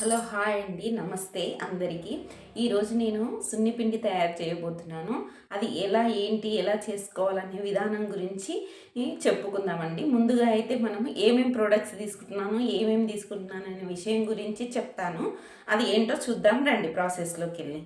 Hello hi అండి. నమస్తే అందరికీ. ఈరోజు నేను సున్నిపిండి తయారు చేయబోతున్నాను. అది ఎలా ఏంటి ఎలా చేసుకోవాలనే విధానం గురించి చెప్పుకుందామండి. ముందుగా అయితే మనం ఏమేం ప్రోడక్ట్స్ తీసుకుంటున్నాను ఏమేమి తీసుకుంటున్నాను అనే విషయం గురించి చెప్తాను. అది ఏంటో చూద్దాం రండి ప్రాసెస్లోకి వెళ్ళి.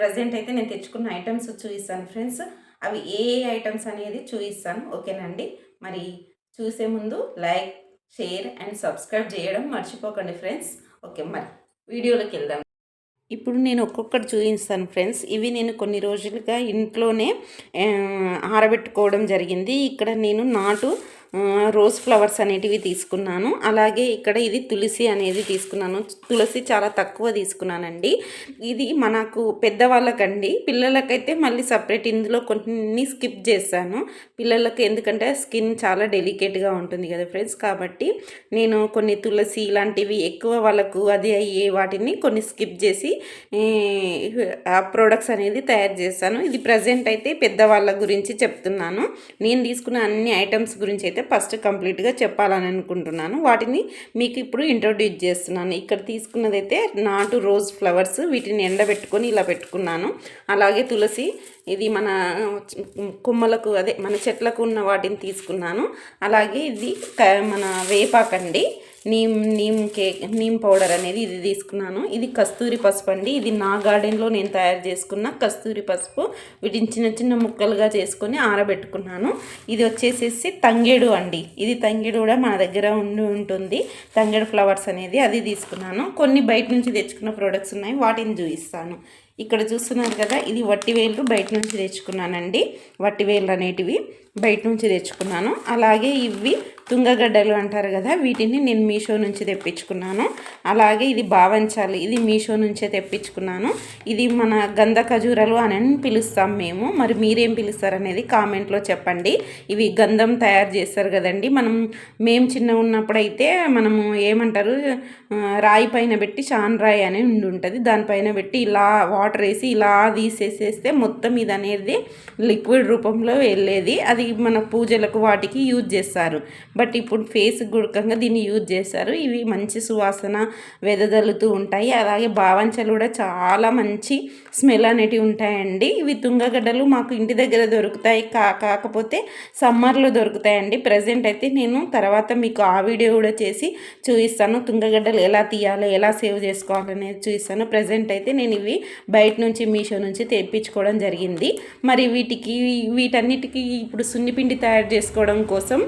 ప్రజెంట్ అయితే నేను తెచ్చుకున్న ఐటమ్స్ చూపిస్తాను ఫ్రెండ్స్ అవి ఏ ఏ ఐటమ్స్ అనేది చూపిస్తాను. ఓకేనండి మరి చూసే ముందు లైక్ షేర్ అండ్ సబ్స్క్రైబ్ చేయడం మర్చిపోకండి ఫ్రెండ్స్ ఓకే మరి వీడియోలోకి వెళ్దాం. ఇప్పుడు నేను ఒక్కొక్కటి చూపిస్తాను ఫ్రెండ్స్. ఇవి నేను కొన్ని రోజులుగా ఇంట్లోనే ఆరబెట్టుకోవడం జరిగింది. ఇక్కడ నేను నాటు రోజ్ ఫ్లవర్స్ అనేటివి తీసుకున్నాను. అలాగే ఇక్కడ ఇది తులసి అనేది తీసుకున్నాను. తులసి చాలా తక్కువ తీసుకున్నానండి. ఇది మనకు పెద్దవాళ్ళకండి. పిల్లలకైతే మళ్ళీ సపరేట్ ఇందులో కొన్ని స్కిప్ చేశాను. పిల్లలకు ఎందుకంటే స్కిన్ చాలా డెలికేట్గా ఉంటుంది కదా ఫ్రెండ్స్ కాబట్టి నేను కొన్ని తులసి ఇలాంటివి ఎక్కువ వాళ్ళకు అది అయ్యే వాటిని కొన్ని స్కిప్ చేసి ఆ ప్రోడక్ట్స్ అనేది తయారు చేశాను. ఇది ప్రజెంట్ అయితే పెద్దవాళ్ళ గురించి చెప్తున్నాను. నేను తీసుకున్న అన్ని ఐటమ్స్ గురించి అయితే ఫస్ట్ కంప్లీట్గా చెప్పాలని అనుకుంటున్నాను. వాటిని మీకు ఇప్పుడు ఇంట్రొడ్యూస్ చేస్తున్నాను. ఇక్కడ తీసుకున్నదైతే నాటు రోజ్ ఫ్లవర్స్ వీటిని ఎండబెట్టుకొని ఇలా పెట్టుకున్నాను. అలాగే తులసి ఇది మన కొమ్మలకు అదే మన చెట్లకు ఉన్న వాటిని తీసుకున్నాను. అలాగే ఇది మన వేపాకండి. నీమ్ నీమ్ కేక్ నీమ్ పౌడర్ అనేది ఇది తీసుకున్నాను. ఇది కస్తూరి పసుపు అండి. ఇది నా గార్డెన్లో నేను తయారు చేసుకున్న కస్తూరి పసుపు. వీటిని చిన్న చిన్న ముక్కలుగా చేసుకొని ఆరబెట్టుకున్నాను. ఇది వచ్చేసేసి తంగేడు అండి. ఇది తంగేడు కూడా మన దగ్గర ఉండి ఉంటుంది. తంగేడు ఫ్లవర్స్ అనేది అది తీసుకున్నాను. కొన్ని బయట నుంచి తెచ్చుకున్న ప్రోడక్ట్స్ ఉన్నాయి. వాటిని చూపిస్తాను. ఇక్కడ చూస్తున్నారు కదా ఇది వట్టివేలు బయట నుంచి తెచ్చుకున్నానండి. వట్టివేలు అనేటివి. బయట నుంచి తెచ్చుకున్నాను. అలాగే ఇవి తుంగగడ్డలు అంటారు కదా వీటిని నేను మీషో నుంచి తెప్పించుకున్నాను. అలాగే ఇది బావంచాలి ఇది మీషో నుంచే తెప్పించుకున్నాను. ఇది మన గంధ ఖజూరాలు అని పిలుస్తాం మేము. మరి మీరేం పిలుస్తారు అనేది కామెంట్లో చెప్పండి. ఇవి గంధం తయారు చేస్తారు కదండి. మనం మేము చిన్న ఉన్నప్పుడైతే మనము ఏమంటారు రాయి పైన పెట్టి చాన్ రాయి అని ఉండి ఉంటుంది. దానిపైన పెట్టి ఇలా వాటర్ వేసి ఇలా తీసేసేస్తే మొత్తం ఇది అనేది లిక్విడ్ రూపంలో వెళ్ళేది. అది మన పూజలకు వాటికి యూజ్ చేస్తారు. బట్ ఇప్పుడు ఫేస్ గుడకంగా దీన్ని యూజ్ చేస్తారు. ఇవి మంచి సువాసన వెదజల్లుతూ ఉంటాయి. అలాగే భావంచలు కూడా చాలా మంచి స్మెల్ అనేటివి ఉంటాయండి. ఇవి తుంగగడ్డలు మాకు ఇంటి దగ్గర దొరుకుతాయి. కా కాకపోతే సమ్మర్లో దొరుకుతాయండి. ప్రజెంట్ అయితే నేను తర్వాత మీకు ఆ వీడియో కూడా చేసి చూపిస్తాను. తుంగగడ్డలు ఎలా తీయాలి ఎలా సేవ్ చేసుకోవాలనేది చూపిస్తాను. ప్రజెంట్ అయితే నేను ఇవి బయట నుంచి మీషో నుంచి తెప్పించుకోవడం జరిగింది. మరి వీటికి వీటన్నిటికీ ఇప్పుడు సున్నిపిండి తయారు చేసుకోవడం కోసం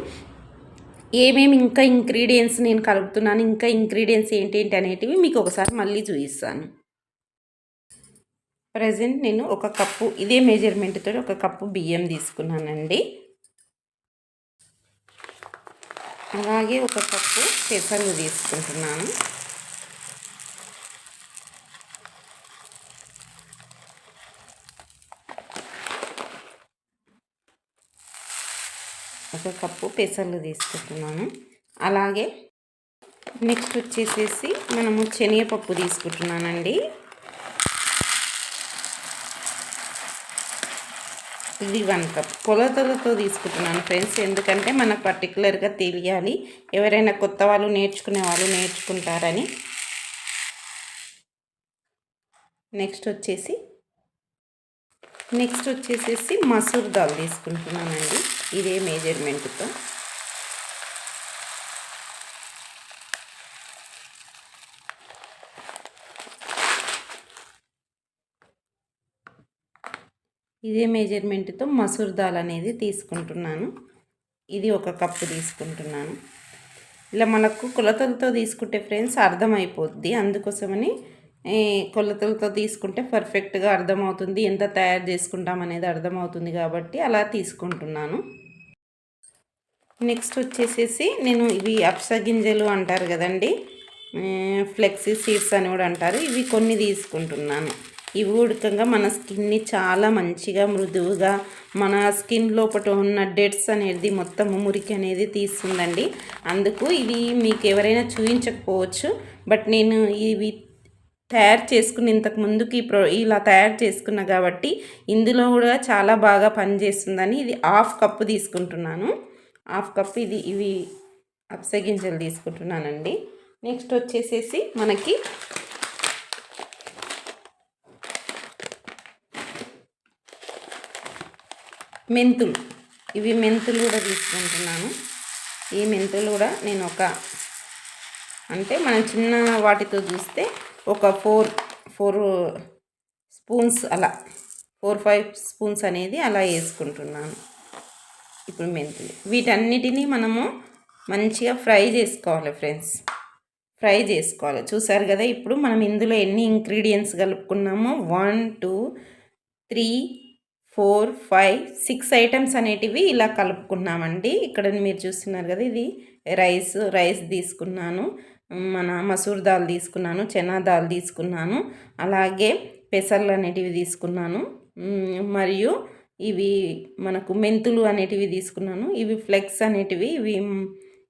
ఏమేమి ఇంకా ఇంగ్రీడియంట్స్ నేను కలుపుతున్నాను ఇంకా ఇంగ్రీడియంట్స్ ఏంటి అనేటివి మీకు ఒకసారి మళ్ళీ చూపిస్తాను. ప్రజెంట్ నేను ఒక కప్పు ఇదే మెజర్మెంట్తో ఒక కప్పు బియ్యం తీసుకున్నానండి. అలాగే ఒక కప్పు పెసలు తీసుకుంటున్నాను. ఒక కప్పు పెసలు తీసుకుంటున్నాను. అలాగే నెక్స్ట్ వచ్చేసేసి మనము శనగపప్పు తీసుకుంటున్నానండి. ఇది వన్ కప్. కొలతలతో తీసుకుంటున్నాను ఫ్రెండ్స్ ఎందుకంటే మనకు పర్టికులర్గా తెలియాలి ఎవరైనా కొత్త వాళ్ళు నేర్చుకునే వాళ్ళు నేర్చుకుంటారని. నెక్స్ట్ వచ్చేసి నెక్స్ట్ వచ్చేసేసి మసూర్ దాల్ తీసుకుంటున్నానండి. ఇదే మేజర్మెంట్తో ఇదే మెజర్మెంట్తో మసూర్ దాల్ అనేది తీసుకుంటున్నాను. ఇది ఒక కప్పు తీసుకుంటున్నాను. ఇలా మనకు కొలతలతో తీసుకుంటే ఫ్రెండ్స్ అర్థమైపోద్ది. అందుకోసమని కొలతలతో తీసుకుంటే పర్ఫెక్ట్గా అర్థమవుతుంది ఎంత తయారు చేసుకుంటాం అనేది అర్థమవుతుంది కాబట్టి అలా తీసుకుంటున్నాను. నెక్స్ట్ వచ్చేసేసి నేను ఇవి అప్స గింజలు అంటారు కదండి ఫ్లెక్సీ సీడ్స్ అని కూడా అంటారు. ఇవి కొన్ని తీసుకుంటున్నాను. ఇవి ఉడకంగా మన స్కిన్ని చాలా మంచిగా మృదువుగా మన స్కిన్ లోపల ఉన్న డెడ్స్ అనేది మొత్తం మురికి అనేది తీస్తుందండి. అందుకు ఇది మీకు ఎవరైనా చూపించకపోవచ్చు బట్ నేను ఇవి తయారు చేసుకుని ఇంతకు ముందుకి ప్రో ఇలా తయారు చేసుకున్నా కాబట్టి ఇందులో కూడా చాలా బాగా పనిచేస్తుందని ఇది హాఫ్ కప్పు తీసుకుంటున్నాను. హాఫ్ కప్ ఇది ఇవి అప్సె గింజలు తీసుకుంటున్నానండి. నెక్స్ట్ వచ్చేసేసి మనకి మెంతులు. ఇవి మెంతులు కూడా తీసుకుంటున్నాను. ఈ మెంతులు కూడా నేను ఒక అంటే మనం చిన్న వాటితో చూస్తే ఒక ఫోర్ ఫోర్ స్పూన్స్ అలా ఫోర్ ఫైవ్ స్పూన్స్ అనేది అలా వేసుకుంటున్నాను. ఇప్పుడు మెంతులు. వీటన్నిటినీ మనము మంచిగా ఫ్రై చేసుకోవాలి ఫ్రెండ్స్. ఫ్రై చేసుకోవాలి. చూసారు కదా ఇప్పుడు మనం ఇందులో ఎన్ని ingredients కలుపుకున్నామో one two three four five six items అనేటివి ఇలా కలుపుకున్నామండి. ఇక్కడ మీరు చూస్తున్నారు కదా ఇది రైస్ రైస్ తీసుకున్నాను. మన మసూర్ దాల్ తీసుకున్నాను చనా దాల్ తీసుకున్నాను అలాగే పెసర్లు అనేటివి తీసుకున్నాను. మరియు ఇవి మనకు మెంతులు అనేటివి తీసుకున్నాను ఇవి ఫ్లెక్స్ అనేటివి ఇవి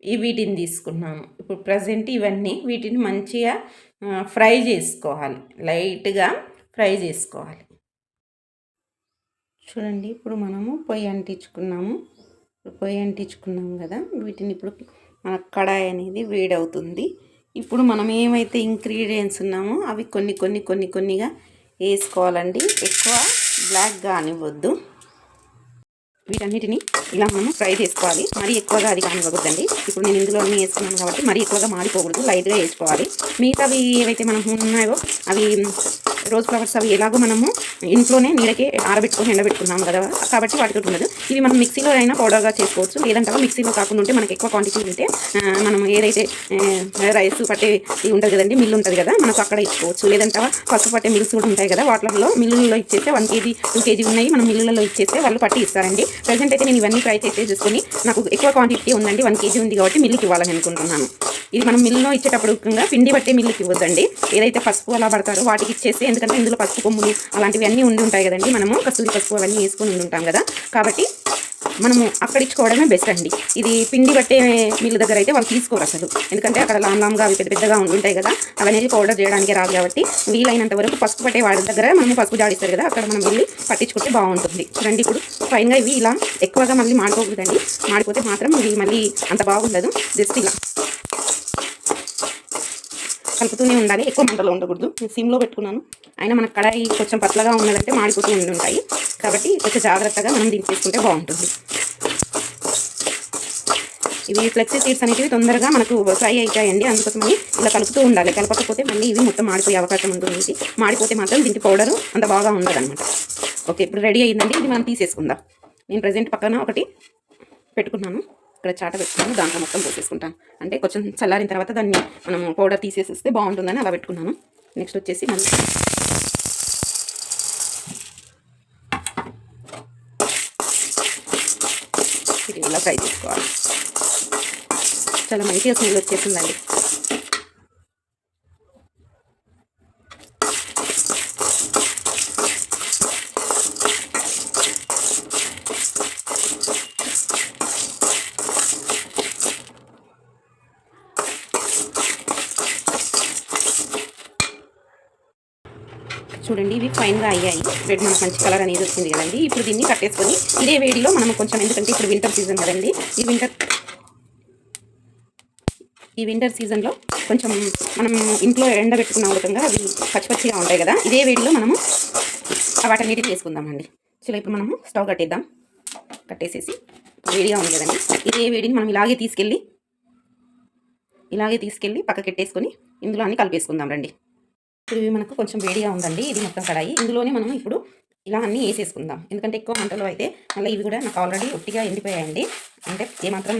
ఈ వీటిని తీసుకున్నాను. ఇప్పుడు ప్రజెంట్ ఇవన్నీ వీటిని మంచిగా ఫ్రై చేసుకోవాలి లైట్గా ఫ్రై చేసుకోవాలి. చూడండి ఇప్పుడు మనము పొయ్యి అంటించుకున్నాము. పొయ్యి అంటించుకున్నాము కదా వీటిని ఇప్పుడు మన కడాయి అనేది వేడవుతుంది. ఇప్పుడు మనం ఏమైతే ఇంగ్రీడియంట్స్ ఉన్నామో అవి కొన్ని కొన్ని కొన్ని కొన్నిగా వేసుకోవాలండి. ఎక్కువ బ్లాక్ కానివ్వద్దు. వీటన్నిటిని ఇలా మనం ఫ్రై చేసుకోవాలి. మరీ ఎక్కువగా అది కానివ్వకూడదండి. ఇప్పుడు నేను ఇందులో అన్నీ వేసుకున్నాను కాబట్టి మరీ ఎక్కువగా మాడిపోకూడదు. లైట్గా వేసుకోవాలి. మిగతావి ఏవైతే మనం ఉన్నాయో అవి రోజ్ ఫ్లవర్స్ అవి ఎలాగో మనము ఇంట్లోనే నీడకి ఆరబెట్టుకొని ఎండబెట్టుకున్నాం కదా కాబట్టి వాటితో ఉండదు ఇవి మనం మిక్సీలో అయినా పౌడర్గా చేసుకోవచ్చు. లేదంటే మిక్సీలో కాకుండా ఉంటే మనకి ఎక్కువ క్వాంటిటీ ఉంటే మనం ఏదైతే రైస్ పట్టే ఇది ఉంటుంది కదండి మిల్లు ఉంటుంది కదా మనకు అక్కడ ఇచ్చుకోవచ్చు. లేదంటే పసుపు పట్టే మిల్స్ కూడా ఉంటాయి కదా వాటిలో మిల్లులలో ఇచ్చేస్తే వన్ కేజీ టూ కేజీ ఉన్నాయి. మనం మిల్లులలో ఇచ్చేస్తే వాళ్ళు పట్టి ఇస్తారండి. ప్రజెంట్ అయితే నేను ఇవన్నీ ట్రై చేసి చూసుకొని నాకు ఎక్కువ క్వాంటిటీ ఉందండి వన్ కేజీ ఉంది కాబట్టి మిల్లుకి ఇవ్వాలని అనుకుంటున్నాను. ఇది మనం మిల్లులో ఇచ్చేటప్పుడు ముఖ్యంగా పిండి పట్టే మిల్లుకి ఇవ్వద్దండి. ఏదైతే పసుపు అలా పడతారో వాటికి ఇచ్చేస్తే ఎందుకంటే ఇందులో పసుపు కొమ్ములు అలాంటివి అన్నీ ఉండి ఉంటాయి కదండి. మనము కస్తూరి పసుపు అవన్నీ వేసుకొని ఉండి ఉంటాం కదా. కాబట్టి మనము అక్కడ ఇచ్చుకోవడమే బెస్ట్ అండి. ఇది పిండి పట్టే మిల్లు దగ్గర అయితే వాళ్ళు తీసుకోరు అసలు. ఎందుకంటే అక్కడ లామ్ లామ్గా అవి పెద్ద పెద్దగా ఉంటుంటాయి ఉంటాయి కదా. అవన్నీ పౌడర్ చేయడానికి రాదు కాబట్టి వీలైనంత వరకు పసుపు పట్టే వాడి దగ్గర మనము పసుపు జాడిస్తారు కదా. అక్కడ మనం వెళ్ళి పట్టించుకుంటే బాగుంటుంది. రండి ఇప్పుడు ఫైన్గా ఇవి ఇలా ఎక్కువగా మళ్ళీ మాడిపోకూడదండి. మాడిపోతే మాత్రం ఇవి మళ్ళీ అంత బాగుండదు. జస్ట్ ఇలా కలుపుతూనే ఉండాలి. ఎక్కువ మంటలో ఉండకూడదు. నేను సిమ్లో పెట్టుకున్నాను. అయినా మన కడాయి కొంచెం పతలగా ఉన్నదంటే మాడిపోతూ ఉండి ఉంటాయి. కాబట్టి కొంచెం జాగ్రత్తగా మనం దీన్ని బాగుంటుంది. ఇవి ఫ్లెక్సీ సీడ్స్ అనేవి తొందరగా మనకు ఫ్రై అవుతాయండి అందుకోసమని ఇలా కలుపుతూ ఉండాలి. కలపకపోతే మళ్ళీ ఇవి మొత్తం మాడిపోయే అవకాశం ఉంటుంది. మాడిపోతే మాత్రం దీనికి పౌడరు అంత బాగా ఉండదన్నమాట. ఓకే ఇప్పుడు రెడీ అయ్యిందండి ఇది మనం తీసేసుకుందాం. నేను ప్రజెంట్ పక్కన ఒకటి పెట్టుకున్నాను. ఇక్కడ చాట పెట్టుకున్నాను దాంట్లో మొత్తం పోసేసుకుంటాను. అంటే కొంచెం చల్లారిన తర్వాత దాన్ని మనం పౌడర్ తీసేసిస్తే బాగుంటుందని అలా పెట్టుకున్నాను. నెక్స్ట్ వచ్చేసి మళ్ళీ ఇది ఇలా ఫ్రై చేసుకోవాలి? చాలా మంచిగా స్మెల్ వచ్చేసిందండి. ఇవి ఫైన్గా అయ్యాయి. రెడ్ మనకు మంచి కలర్ అనేది వచ్చింది కదండి. ఇప్పుడు దీన్ని కట్టేసుకొని ఇదే వేడిలో మనం కొంచెం ఎందుకంటే ఇప్పుడు వింటర్ సీజన్ కదండి. ఈ వింటర్ ఈ వింటర్ సీజన్లో కొంచెం మనం ఇంట్లో ఎండబెట్టుకున్న విధంగా అవి పచ్చి పచ్చిగా ఉంటాయి కదా. ఇదే వేడిలో మనము వాటన్నిటిని వేసుకుందామండి. చలో ఇప్పుడు మనము స్టవ్ కట్టేద్దాం. కట్టేసేసి వేడిగా ఉంది కదండి. ఇదే వేడిని మనం ఇలాగే తీసుకెళ్ళి ఇలాగే తీసుకెళ్ళి పక్కకెట్టేసుకొని ఇందులో అన్ని కలిపేసుకుందాం రండి. ఇప్పుడు ఇవి మనకు కొంచెం వేడిగా ఉందండి. ఇది మొత్తం కడాయి. ఇందులోనే మనం ఇప్పుడు ఇలా అన్నీ వేసేసుకుందాం. ఎందుకంటే ఎక్కువ మంటలో అయితే మళ్ళీ ఇవి కూడా నాకు ఆల్రెడీ ఒట్టిగా ఎండిపోయాయండి. అంటే ఏమాత్రం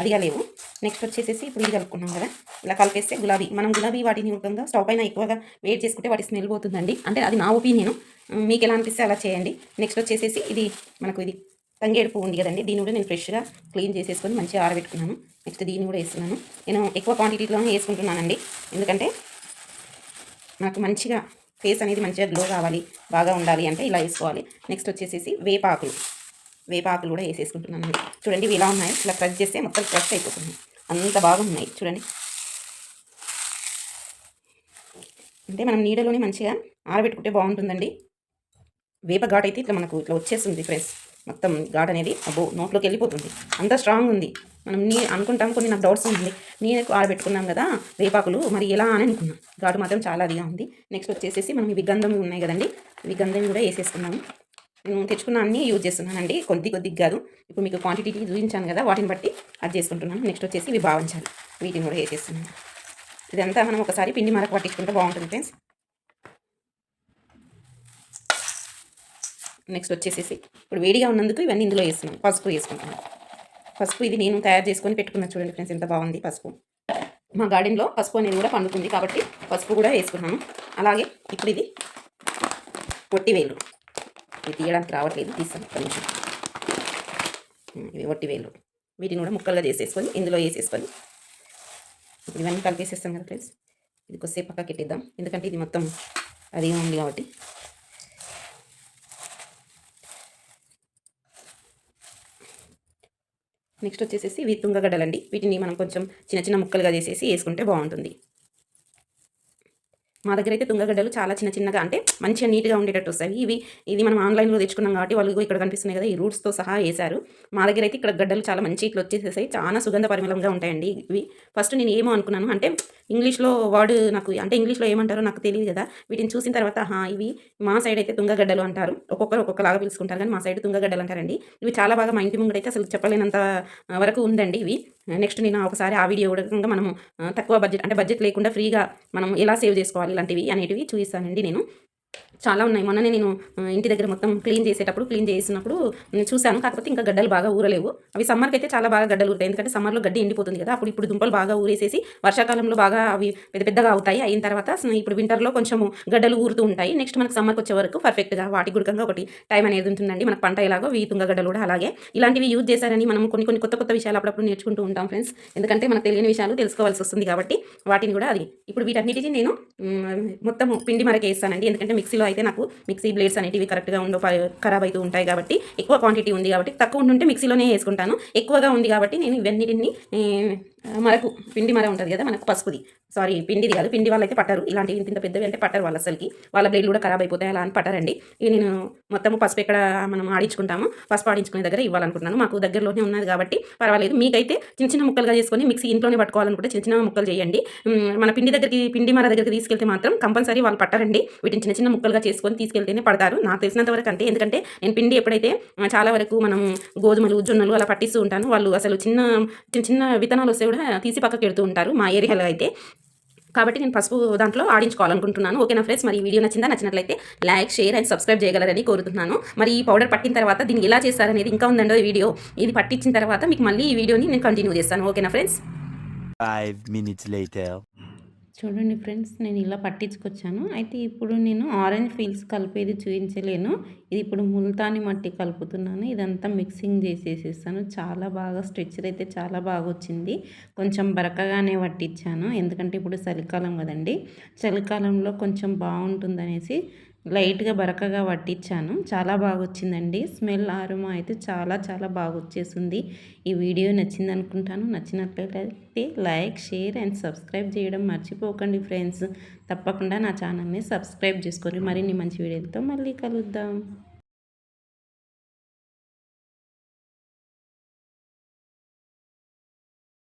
అదిగా లేవు. నెక్స్ట్ వచ్చేసేసి ఇప్పుడు ఇది కలుపుకున్నాం కదా. ఇలా కలిపేస్తే గులాబీ. మనం గులాబీ వాటిని ఉడకంగా స్టవ్ పైన ఎక్కువగా వేడి చేసుకుంటే వాటి స్మెల్ పోతుందండి. అంటే అది నా ఒపీనియన్ మీకు ఎలా అనిపిస్తే అలా చేయండి. నెక్స్ట్ వచ్చేసేసి ఇది మనకు ఇది తంగేడు పువ్వు ఉంది కదండి. దీన్ని కూడా నేను ఫ్రెష్గా క్లీన్ చేసేసుకొని మంచిగా ఆరబెట్టుకున్నాను. నెక్స్ట్ దీన్ని కూడా వేస్తున్నాను. నేను ఎక్కువ క్వాంటిటీలోనే వేసుకుంటున్నానండి. ఎందుకంటే నాకు మంచిగా ఫేస్ అనేది మంచిగా గ్లో కావాలి బాగా ఉండాలి అంటే ఇలా వేసుకోవాలి. నెక్స్ట్ వచ్చేసేసి వేపాకులు. వేపాకులు కూడా వేసేసుకుంటున్నాను చూడండి ఇవి ఎలా ఉన్నాయి? ఇలా క్రష్ చేస్తే మొత్తం క్రష్ అయిపోతుంది. అంత బాగున్నాయి. చూడండి. అంటే మనం నీడలోనే మంచిగా ఆరబెట్టుకుంటే బాగుంటుందండి. వేప ఘాట్ అయితే ఇట్లా మనకు ఇట్లా వచ్చేస్తుంది ఫ్రెండ్స్ మొత్తం ఘాట్ అనేది అబ్బో నోట్లోకి వెళ్ళిపోతుంది. అంత స్ట్రాంగ్ ఉంది. మనం నీ అనుకుంటాం కొన్ని నాకు డౌట్స్ ఉంది నేను ఆడబెట్టుకున్నాం కదా వేపాకులు మరి ఎలా అని అనుకున్నాం. ఘాటు మాత్రం చాలా అదిగా ఉంది. నెక్స్ట్ వచ్చేసేసి మనం ఇవి గంధం ఉన్నాయి కదండి ఇవి గంధం కూడా వేసేసుకున్నాము నేను తెచ్చుకున్న అన్నీ యూజ్ చేస్తున్నానండి కొద్ది కొద్దిగా కాదు. ఇప్పుడు మీకు క్వాంటిటీ చూపించాను కదా వాటిని బట్టి అది చేసుకుంటున్నాను. నెక్స్ట్ వచ్చేసి ఇవి భావించాలి వీటిని కూడా వేసేస్తున్నాను. ఇదంతా మనం ఒకసారి పిండి మరకు పట్టించుకుంటే బాగుంటుంది ఫ్రెండ్స్ నెక్స్ట్ వచ్చేసేసి. ఇప్పుడు వేడిగా ఉన్నందుకు ఇవన్నీ ఇందులో వేస్తున్నాను పసుపు వేసుకుంటాను పసుపు ఇది నేను తయారు చేసుకొని పెట్టుకున్నాను చూడండి ఫ్రెండ్స్ ఎంత బాగుంది పసుపు. మా గార్డెన్లో పసుపు అనేది కూడా పండుతుంది కాబట్టి పసుపు కూడా వేసుకున్నాను. అలాగే ఇప్పుడు ఇది ఒట్టివేలు ఇది తీయడానికి రావట్లేదు తీస్తాను కొంచెం ఇవి ఒట్టివేలు వీటిని కూడా ముక్కలుగా చేసేసుకొని ఇందులో వేసేసుకొని. ఇవన్నీ కలిపేసేస్తాం కదా ఫ్రెండ్స్. ఇది కొద్దిసేపు పక్కకి పెట్టిద్దాం. ఎందుకంటే ఇది మొత్తం అది ఉంది కాబట్టి. నెక్స్ట్ వచ్చేసేసి ఇవి తుంగగడ్డలండి వీటిని మనం కొంచెం చిన్న చిన్న ముక్కలుగా చేసేసి వేసుకుంటే బాగుంటుంది. మా దగ్గర అయితే తుంగగడ్డలు చాలా చిన్న చిన్నగా అంటే మంచిగా నీట్గా ఉండేటట్టు వస్తాయి. ఇవి ఇది మనం ఆన్లైన్లో తెచ్చుకున్నాం కాబట్టి వాళ్ళు ఇక్కడ కనిపిస్తున్నాయి కదా ఈ రూట్స్తో సహా వేశారు. మా దగ్గర అయితే ఇక్కడ గడ్డలు చాలా మంచి ఇట్లా వచ్చేసేసాయి. చాలా సుగంధ పరిమళంగా ఉంటాయండి ఇవి. ఫస్ట్ నేను ఏమో అనుకున్నాను అంటే ఇంగ్లీష్లో వర్డ్ నాకు అంటే ఇంగ్లీష్లో ఏమంటారో నాకు తెలియదు కదా వీటిని చూసిన తర్వాత ఇవి మా సైడ్ అయితే తుంగగడ్డలు అంటారు. ఒక్కొక్కరు ఒక్కొక్కలాగా పిలుచుకుంటారు కానీ మా సైడ్ తుంగగడ్డలు అంటారండి. ఇవి చాలా బాగా మా ఇంటి ముంగడైతే అసలు చెప్పలేనంత వరకు ఉందండి ఇవి. నెక్స్ట్ నేను ఒకసారి ఆ వీడియో కూడా మనము తక్కువ బడ్జెట్ అంటే బడ్జెట్ లేకుండా ఫ్రీగా మనం ఎలా సేవ్ చేసుకోవాలి ఇలాంటివి అనేటివి చూపిస్తానండి నేను. చాలా ఉన్నాయి. మొన్ననే నేను ఇంటి దగ్గర మొత్తం క్లీన్ చేసేటప్పుడు క్లీన్ చేసినప్పుడు చూశాను. కాకపోతే ఇంకా గడ్డలు బాగా ఊరలేవు. అవి సమ్మర్కి అయితే చాలా బాగా గడ్డలు ఊరుతాయి. ఎందుకంటే సమ్మర్లో గడ్డి ఎండిపోతుంది కదా. అప్పుడు ఇప్పుడు దుంపలు బాగా ఊరేసేసి వర్షాకాలంలో బాగా అవి పెద్ద పెద్దగా అవుతాయి. అయిన తర్వాత ఇప్పుడు వింటర్లో కొంచెం గడ్డలు ఊరుతూ ఉంటాయి. నెక్స్ట్ మనకు సమ్మర్కి వచ్చే వరకు పర్ఫెక్ట్గా వాటి గుడికంగా ఒకటి టైం అనేది ఉంటుందండి. మనకు పంట ఎలాగో ఈ తుంగగడ్డలు కూడా అలాగే. ఇలాంటివి యూజ్ చేశారని మనం కొన్ని కొన్ని కొత్త కొత్త విషయాలు అప్పుడప్పుడు నేర్చుకుంటూ ఉంటాం ఫ్రెండ్స్. ఎందుకంటే మనకు తెలియని విషయాలు తెలుసుకోవాల్సి వస్తుంది కాబట్టి వాటిని కూడా అది ఇప్పుడు వీటన్నిటిని నేను మొత్తం పిండి మరకేస్తానండి. ఎందుకంటే మిక్సీలో అయితే నాకు మిక్సీ బ్లేడ్స్ అనేటివి కరెక్ట్గా ఉండవు ఖరాబ్ అవుతూ ఉంటాయి కాబట్టి ఎక్కువ క్వాంటిటీ ఉంది కాబట్టి తక్కువ ఉంటుంటే మిక్సీలోనే వేసుకుంటాను. ఎక్కువగా ఉంది కాబట్టి నేను ఇవన్నిటిని మరకు పిండి మర ఉంటుంది కదా మనకు పసుపుది. సారీ పిండిది కాదు పిండి వాళ్ళు అయితే పట్టరు. ఇలాంటివి ఇంత ఇంత పెద్దవి అంటే పట్టరు వాళ్ళు అసలుకి వాళ్ళ బ్లేడ్లు కూడా ఖరాబ్ అయిపోతాయి అలా అని పట్టరండి. ఇవి నేను మొత్తం పసుపు ఎక్కడ మనం ఆడించుకుంటాము పసుపు ఆడించుకునే దగ్గర ఇవ్వాలనుకుంటున్నాను. మాకు దగ్గరలోనే ఉన్నది కాబట్టి పర్వాలేదు. మీకైతే చిన్న చిన్న ముక్కలుగా చేసుకొని మిక్సీ ఇంట్లోనే పట్టుకోవాలనుకుంటే చిన్న చిన్న ముక్కలు చేయండి. మన పిండి దగ్గరికి పిండి మర దగ్గరికి తీసుకెళ్తే మాత్రం కంపల్సరీ వాళ్ళు పట్టారండి. వీటిని చిన్న చిన్న ముక్కలుగా చేసుకొని తీసుకెళ్తేనే పడతారు. నాకు తెలిసినంత వరకు అంతే. ఎందుకంటే నేను పిండి ఎప్పుడైతే చాలా వరకు మనం గోధుమలు జొన్నలు అలా పట్టిస్తూ ఉంటాను వాళ్ళు అసలు చిన్న చిన్న చిన్న విత్తనాలు వస్తే కూడా తీసి పక్కకి పెడుతూ ఉంటారు. మా ఏరియాలో అయితే కాబట్టి నేను పసుపు దాంట్లో ఆడించుకోవాలనుకుంటున్నాను. ఓకేనా ఫ్రెండ్స్ మరి ఈ వీడియో నచ్చిందా? నచ్చినట్లయితే లైక్ షేర్ అండ్ సబ్స్క్రైబ్ చేయగలరని కోరుతున్నాను. మరి ఈ పౌడర్ పట్టిన తర్వాత దీన్ని ఎలా చేస్తారనేది ఇంకా ఉందండో ఈ వీడియో. ఇది పట్టించిన తర్వాత మీకు మళ్ళీ ఈ వీడియోని నేను కంటిన్యూ చేస్తాను. ఓకేనా ఫ్రెండ్స్ Five minutes later. చూడండి ఫ్రెండ్స్ నేను ఇలా పట్టించుకొచ్చాను. అయితే ఇప్పుడు నేను ఆరెంజ్ ఫీల్స్ కలిపేది చూపించలేను. ఇది ఇప్పుడు ముల్తాని మట్టి కలుపుతున్నాను. ఇదంతా మిక్సింగ్ చేసేసేస్తాను చాలా బాగా స్ట్రెచ్చర్ అయితే చాలా బాగా వచ్చింది కొంచెం బరకగానే పట్టించాను. ఎందుకంటే ఇప్పుడు చలికాలం కదండి. చలికాలంలో కొంచెం బాగుంటుందనేసి లైట్గా బరకగా పట్టించాను చాలా బాగా వచ్చిందండి స్మెల్ ఆరుమా అయితే చాలా చాలా బాగా వచ్చేసింది ఈ వీడియో నచ్చింది అనుకుంటాను నచ్చినట్లయితే లైక్ షేర్ అండ్ సబ్స్క్రైబ్ చేయడం మర్చిపోకండి ఫ్రెండ్స్. తప్పకుండా నా ఛానల్ని సబ్స్క్రైబ్ చేసుకొని మరిన్ని మంచి వీడియోలతో మళ్ళీ కలుద్దాం.